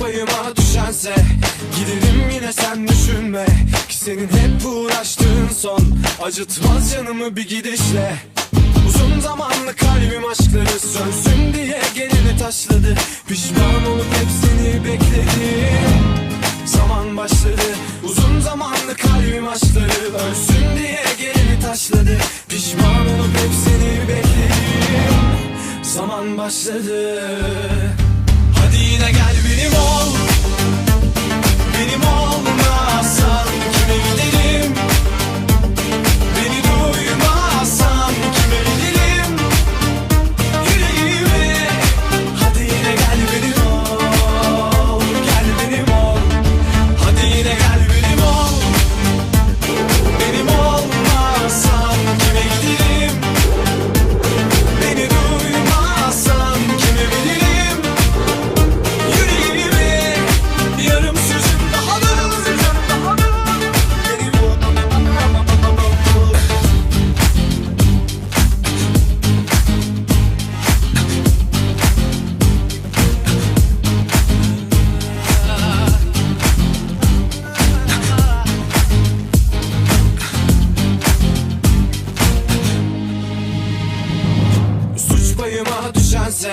payıma düşense Giderim yine sen düşünme. Ki senin hep uğraştığın son Acıtmaz canımı bir gidişle. Uzun zamanlı kalbim aşkları sönsün diye gelini taşladı. Pişman olup hepsini bekledim Zaman başladı Uzun zamanlı kalbim aşkları ölsün diye gelini taşladı. Pişman olup hepsini bekledim Zaman başladı Payıma düşense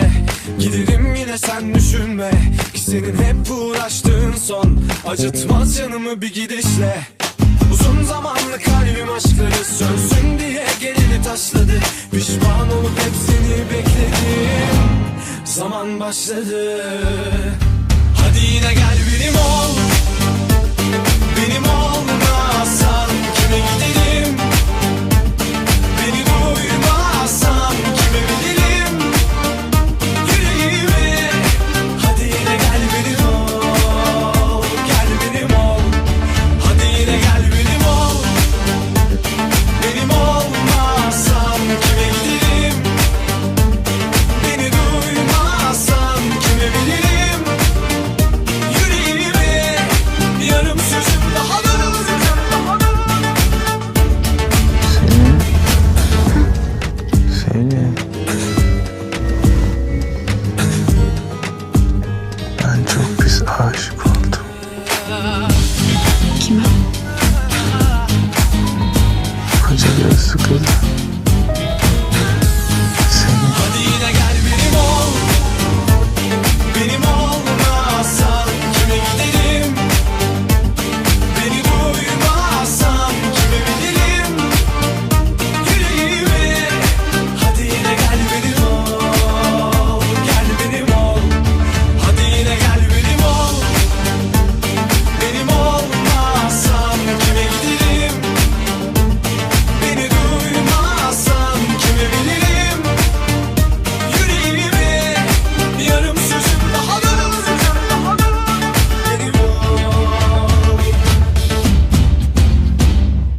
Giderim yine sen düşünme. Ki senin hep uğraştığın son Acıtmaz canımı bir gidişle. Uzun zamanlı kalbim aşkları sönsün diye gelini taşladı. Pişman olup hepsini bekledim. Zaman başladı. Hadi yine gel benim ol. Benim olmasan I.